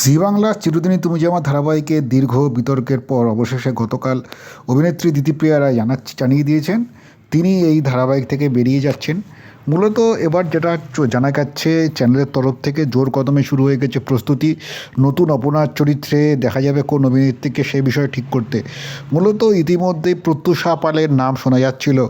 জি বাংলার চিরদিনই তুমি যে আমার ধারাবাহিকে দীর্ঘ বিতর্কের পর অবশেষে গতকাল অভিনেত্রী দিতিপ্রিয়া রায় জানাচ্ছি জানিয়ে দিয়েছেন তিনি এই ধারাবাহিক থেকে বেরিয়ে যাচ্ছেন। মূলত এবার যেটা জানা যাচ্ছে চ্যানেলের তরফ থেকে জোর কদমে শুরু হয়ে গেছে প্রস্তুতি। নতুন অপনার চরিত্রে দেখা যাবে কোন অভিনেত্রীকে সেই বিষয়ে ঠিক করতে। মূলত ইতিমধ্যে প্রত্যুষা পালের নাম শোনা যাচ্ছিল।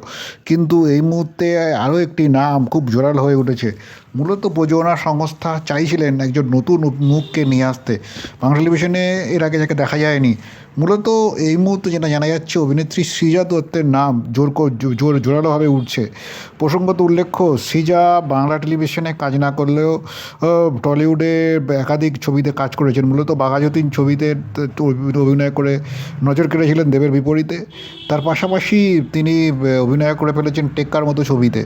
কিন্তু এই মুহূর্তে আরও একটি নাম খুব জোরাল হয়ে উঠেছে। মূলত প্রযোজনা সংস্থা চাইছিলেন একজন নতুন মুখকে নিয়ে আসতে। বাংলা টেলিভিশনে এর আগে যাকে দেখা যায়নি। মূলত এই মুহূর্তে যেটা জানা যাচ্ছে, অভিনেত্রী শ্রীজা দত্তের নাম জোর জোর জোরালোভাবে উঠছে। প্রসঙ্গত উল্লেখ্য সৃজা বাংলা টেলিভিশনে কাজ না করলেও টলিউডে একাধিক ছবিতে কাজ করেছেন। মূলত বাঘাযতীন ছবিতে অভিনয় করে নজর কেড়েছিলেন দেবের বিপরীতে। তার পাশাপাশি তিনি অভিনয় করে ফেলেছেন টেক্কার মতো ছবিতে।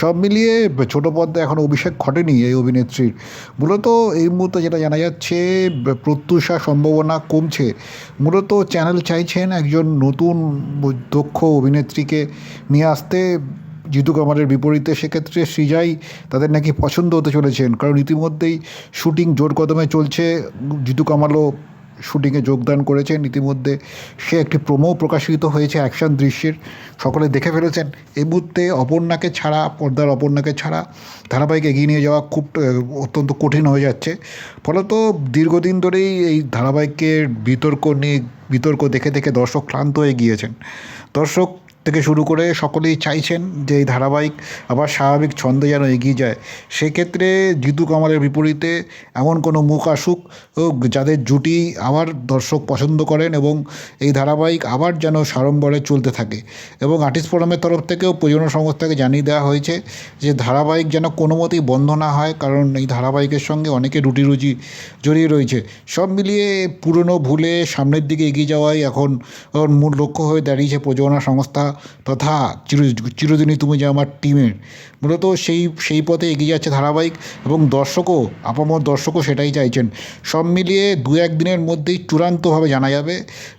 সব মিলিয়ে ছোট পর্দায় এখন অভিষেক ঘটেনি এই অভিনেত্রীর। মূলত এই মুহূর্তে যেটা জানা যাচ্ছে প্রত্যুষা সম্ভাবনা কমছে। মূলত চ্যানেল চাইছেন একজন নতুন দক্ষ অভিনেত্রীকে নিয়ে আসতে। জিতু কামালের বিপরীতে সেক্ষেত্রে সৃজাই তাদের নাকি পছন্দ হতে চলেছেন। কারণ ইতিমধ্যেই শুটিং জোর কদমে চলছে। জিতু কামালও শুটিংয়ে যোগদান করেছেন। ইতিমধ্যে সে একটি প্রোমো প্রকাশিত হয়েছে অ্যাকশন দৃশ্যের। সকলে দেখে ফেলেছেন, এই মুহূর্তে অপর্ণাকে ছাড়া, পর্দার অপর্ণাকে ছাড়া ধারাবাহিক এগিয়ে নিয়ে যাওয়া খুব অত্যন্ত কঠিন হয়ে যাচ্ছে। ফলত দীর্ঘদিন ধরেই এই ধারাবাহিকের বিতর্ক নিয়ে, বিতর্ক দেখে দেখে দর্শক ক্লান্ত হয়ে গিয়েছেন। দর্শক থেকে শুরু করে সকলেই চাইছেন যে এই ধারাবাহিক আবার স্বাভাবিক ছন্দে যেন এগিয়ে যায়। সেক্ষেত্রে জিতু কামালের বিপরীতে এমন কোনো মুখ আসুক যাদের জুটি আবার দর্শক পছন্দ করেন এবং এই ধারাবাহিক আবার যেন সাড়ম্বরে চলতে থাকে এবং আর্টিস্ট ফোরামের তরফ থেকেও প্রযোজনা সংস্থাকে জানিয়ে দেওয়া হয়েছে যে ধারাবাহিক যেন কোনো মতেই বন্ধ না হয়, কারণ এই ধারাবাহিকের সঙ্গে অনেকে রুটি রুজি জড়িয়ে রয়েছে। সব মিলিয়ে পুরনো ভুলে সামনের দিকে এগিয়ে যাওয়াই এখন মূল লক্ষ্য হয়ে দাঁড়িয়েছে প্রযোজনা সংস্থা তথা চির, চিরদিনই তুমি যে আমার টিমের মূলত সেই সেই পথে এগিয়ে যাচ্ছে ধারাবাহিক এবং দর্শকও, আপামর দর্শকও সেটাই চাইছেন। সব মিলিয়ে দু এক দিনের মধ্যেই চূড়ান্তভাবে জানা যাবে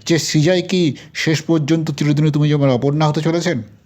যে সিজাই কি শেষ পর্যন্ত চিরদিনই তুমি যে আমার অপর্ণা হতে চলেছেন?